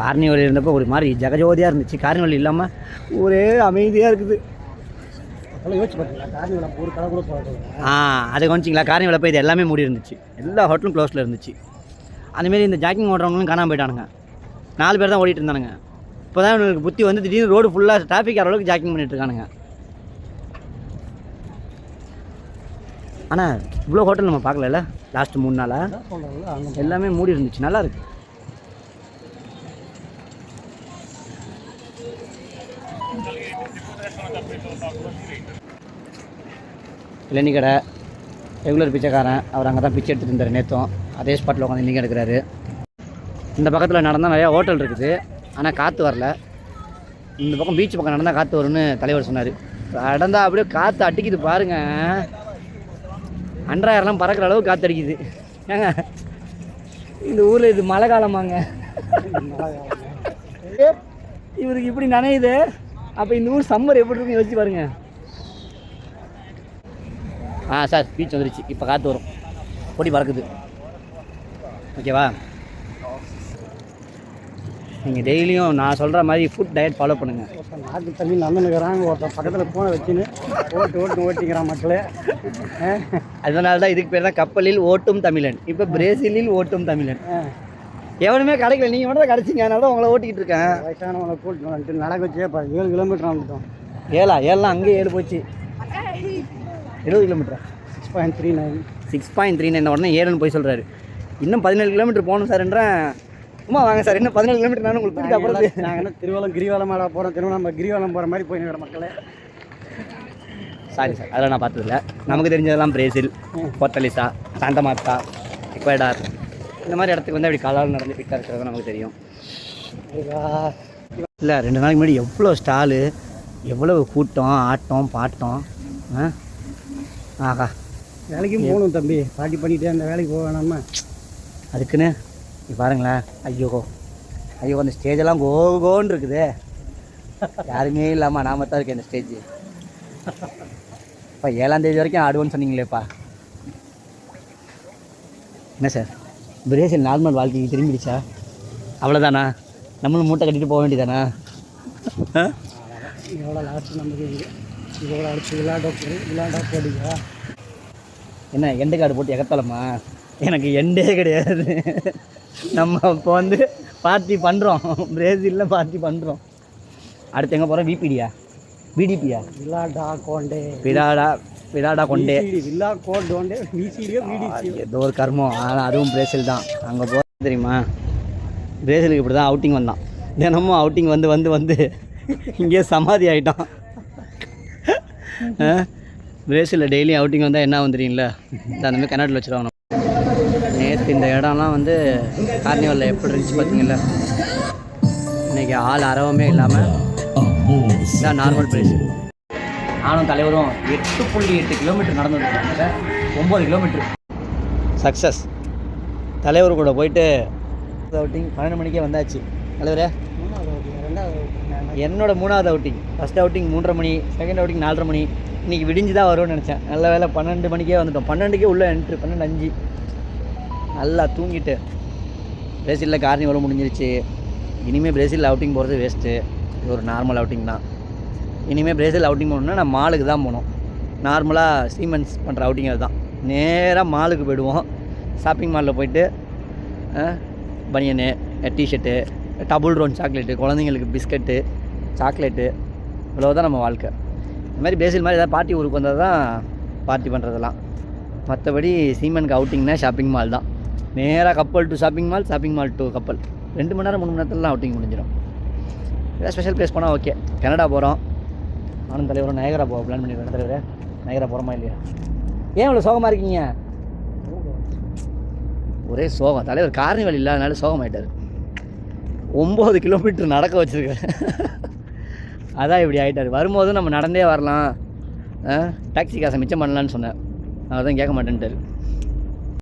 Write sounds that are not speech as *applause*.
Carnival இருந்தப்போ ஒரு மாதிரி ஜெகஜோதியாக இருந்துச்சு. கார்னிவல் இல்லாமல் ஒரே அமைதியாக இருக்குது. ஆ அதை கவனிச்சிங்களா? கார்னிவலில் போய் இது எல்லாமே மூடி இருந்துச்சு. எல்லா ஹோட்டலும் க்ளோஸில் இருந்துச்சு. அதுமாரி இந்த ஜாக்கிங் ஓடுறவங்களும் காணாமல் போயிட்டானுங்க. நாலு பேர் தான் ஓடிட்டு இருந்தானுங்க. இப்போ தான் இவனுக்கு புத்தி வந்து திடீர்னு ரோடு ஃபுல்லாக டிராஃபிக் ஆகிற அளவுக்கு ஜாக்கிங் பண்ணிட்டு இருக்கானுங்க. ஆனால் இவ்வளோ ஹோட்டல் நம்ம பார்க்கல லாஸ்ட் மூணு நாளாக எல்லாமே மூடி இருந்துச்சு. நல்லா இருக்கு. இளநீ கடை ரெகுலர் பிச்சைக்காரன் அவர் அங்கே தான் பிச்சை எடுத்துகிட்டு இருந்தார் நேற்றும் அதே ஸ்பாட்டில் உட்காந்து இன்றைக்கி எடுக்கிறாரு இந்த பக்கத்தில் நடந்தால் நிறையா ஹோட்டல் இருக்குது. ஆனால் காற்று வரல. இந்த பக்கம் பீச் பக்கம் நடந்தால் காற்று வரும்னு தலைவர் சொன்னார். நடந்தால் அப்படியே காற்று அடிக்குது பாருங்க. அன்றாயிரம்லாம் பறக்கிற அளவு காற்று அடிக்குது. ஏங்க இந்த ஊரில் இது மழை காலமாங்க. இவருக்கு இப்படி நனையுது. அப்போ இந்த ஊர் சம்மர் எப்படி இருக்குன்னு யோசிச்சு பாருங்க. ஆ சார் பீச் வந்துருச்சு. இப்போ காற்று வரும். பொடி பறக்குது. ஓகேவா நீங்கள் டெய்லியும் நான் சொல்கிற மாதிரி ஃபுட் டயட் ஃபாலோ பண்ணுங்கள் நாக்கு தண்ணி நடந்துக்கிறாங்க ஒருத்தன் பக்கத்தில் போனை வச்சுன்னு ஓட்டு ஓட்டு ஓட்டிக்கிறான் மக்களே? *laughs* அதனால தான் இதுக்கு பேர் தான் கப்பலில் ஓட்டும் தமிழன். இப்போ பிரேசிலில் ஓட்டும் தமிழன். ஆ. எவனுமே கிடைக்கல. நீங்கள் மட்டும் தான் கிடச்சிங்க அதனால தான் உங்களை ஓட்டிக்கிட்டு இருக்கேன். வயசானவங்களை கூட்டிட்டு வந்துட்டு நடக்க வச்சே பா ஏழு கிலோமீட்டர் வந்துட்டோம் ஏழா? ஏழலாம் அங்கேயே ஏழு போச்சு. எழுபது கிலோமீட்டரா six point three nine six point three nine உடனே ஏழுன்னு போய் சொல்கிறாரு இன்னும் பதினேழு கிலோமீட்டர் போகணும் சார்ன்றேன் சும்மா வாங்க சார் இன்னும் பதினேழு கிலோமீட்டர் நானும் உங்களுக்கு தூக்கிட்டு அப்புறம் நாங்கள் என்ன திருவள்ளம் கிரிவலம் மேலே போகிறோம் திருவண்ணாமலை கிரிவலம் போகிற மாதிரி போய் நிற்கிற மக்களே. சாரி சார் அதெல்லாம் நான் பார்த்ததில்ல. நமக்கு தெரிஞ்சதெல்லாம் Brazil Fortaleza Santa Marta Ecuador. இந்த மாதிரி இடத்துக்கு வந்து அப்படி காலால் நடந்து ஃபிட்டாக இருக்கிறது நமக்கு தெரியும். இல்லை ரெண்டு நாளைக்கு முன்னாடி எவ்வளோ ஸ்டாலு எவ்வளோ கூட்டம் ஆட்டம் பாட்டம் ஆ? ஆகா. வேலைக்கும் போகணும் தம்பி. பாட்டி பண்ணிட்டே அந்த வேலைக்கு போக வேணாமா. அதுக்குன்னு இங்க பாருங்களேன். ஐயோ ஐயோ அந்த ஸ்டேஜெல்லாம் கோகோன்னு இருக்குது. யாருமே இல்லாமல் நாம தான் இருக்கேன் இந்த ஸ்டேஜ் இப்போ ஏழாம் தேதி வரைக்கும் ஆடுவோன்னு சொன்னீங்களேப்பா. என்ன சார்? பிரேசில் நார்மல் வாழ்க்கைக்கு திரும்பிடுச்சா? அவ்வளோதானா நம்மளும் மூட்டை கட்டிட்டு போக வேண்டியதானா? எவ்வளோ லாஸ்ட் நமக்கு இது. இதோட அடுத்து விளையாட விளையாட போடுங்க. என்ன எண்டு கார்டு போட்டு எகத்தலமா? எனக்கு எண்டே கிடையாது. நம்ம இப்போ வந்து பார்ட்டி பண்ணுறோம் பிரேசிலில் பார்ட்டி பண்ணுறோம் அடுத்து எங்கே போகிறோம் விபிடியா பிடிபியா விளாடா கோண்டே. விடாடா விடாடா கொண்டே. ஏதோ ஒரு கர்மம். ஆனால் அதுவும் பிரேசில் தான். அங்கே போ தெரியுமா? பிரேசிலுக்கு இப்படி தான் அவுட்டிங் வந்தான். தினமும் அவுட்டிங் வந்து வந்து வந்து இங்கேயே சமாதி ஆகிட்டான் பிரேசிலில் டெய்லி அவுட்டிங் வந்தால் என்ன ஆகும் தெரியுங்களா இந்த அந்த மாதிரி கர்நாட்டில் வச்சுருவாங்க நேற்று இந்த இடம்லாம் வந்து கார்னிவலில் எப்படி இருந்துச்சு பார்த்தீங்களா இன்னைக்கு ஆள் அறவமே இல்லாமல் இதான் நார்மல் பிரைஸ் நானும் தலைவரும் எட்டு புள்ளி எட்டு கிலோமீட்டர் நடந்தது. வந்துருக்காங்க ஒம்பது கிலோமீட்டர் சக்ஸஸ் தலைவர் கூட போயிட்டு அவுட்டிங் பன்னெண்டு மணிக்கே வந்தாச்சு. தலைவரே என்னோட மூணாவது அவுட்டிங் ஃபஸ்ட் அவுட்டிங் மூன்றரை மணி செகண்ட் அவுட்டிங் நாலரை மணி. இன்றைக்கி விடிஞ்சு தான் வரும்னு நினச்சேன். நல்ல வேலை பன்னெண்டு மணிக்கே வந்துட்டோம். பன்னெண்டுக்கே உள்ளே என்ட்ரு பன்னெண்டு அஞ்சு. நல்லா தூங்கிட்டு. பிரேசிலில் கார்னிவலும் முடிஞ்சிருச்சு. இனிமேல் பிரேசில் அவுட்டிங் போகிறது வேஸ்ட்டு இது ஒரு நார்மல் அவுட்டிங் தான். இனிமேல் பிரேசில் அவுட்டிங் போகணுன்னா நான் மாலுக்கு தான் போகணும். நார்மலாக சீமென்ஸ் பண்ணுற அவுட்டிங் அதுதான் நேராக மாலுக்கு போயிடுவோம். ஷாப்பிங் மாலில் போயிட்டு பனியனு டிஷர்ட்டு டபுள் ரோன் சாக்லேட்டு குழந்தைங்களுக்கு பிஸ்கட்டு சாக்லேட்டு இவ்வளோ தான் நம்ம வாழ்க்கை. இந்த மாதிரி பிரேசில் மாதிரி ஏதாவது பார்ட்டி ஊருக்கு வந்தால் தான் பார்ட்டி பண்ணுறதெல்லாம் மற்றபடி சீமனுக்கு அவுட்டிங்னா ஷாப்பிங் மால் தான். நேராக கப்பல் to shopping mall shopping mall to கப்பல் ரெண்டு மணி நேரம் மூணு மணி நேரத்துலலாம் அவுட்டிங் முடிஞ்சிடும். ஏதாவது ஸ்பெஷல் பிளேஸ் போனால் ஓகே கனடா போகிறோம் நானும் தலைவரும் நயகரா போக பிளான் பண்ணியிருக்கேன் தலைவரே. நயகரா போகிறோமா இல்லையா? ஏன் இவ்வளோ சோகமாக இருக்கீங்க? ஒரே சோகம். தலைவர் கார்னிவல் இல்லாதனால சோகமாயிட்டார். ஒம்பது கிலோமீட்டர் நடக்க வச்சுருக்கேன் அதான் இப்படி ஆகிட்டார் வரும்போது நம்ம நடந்தே வரலாம். டாக்ஸி காசை மிச்சம் பண்ணலான்னு சொன்னேன். அவர் தான் கேட்க மாட்டேன்ட்டார்.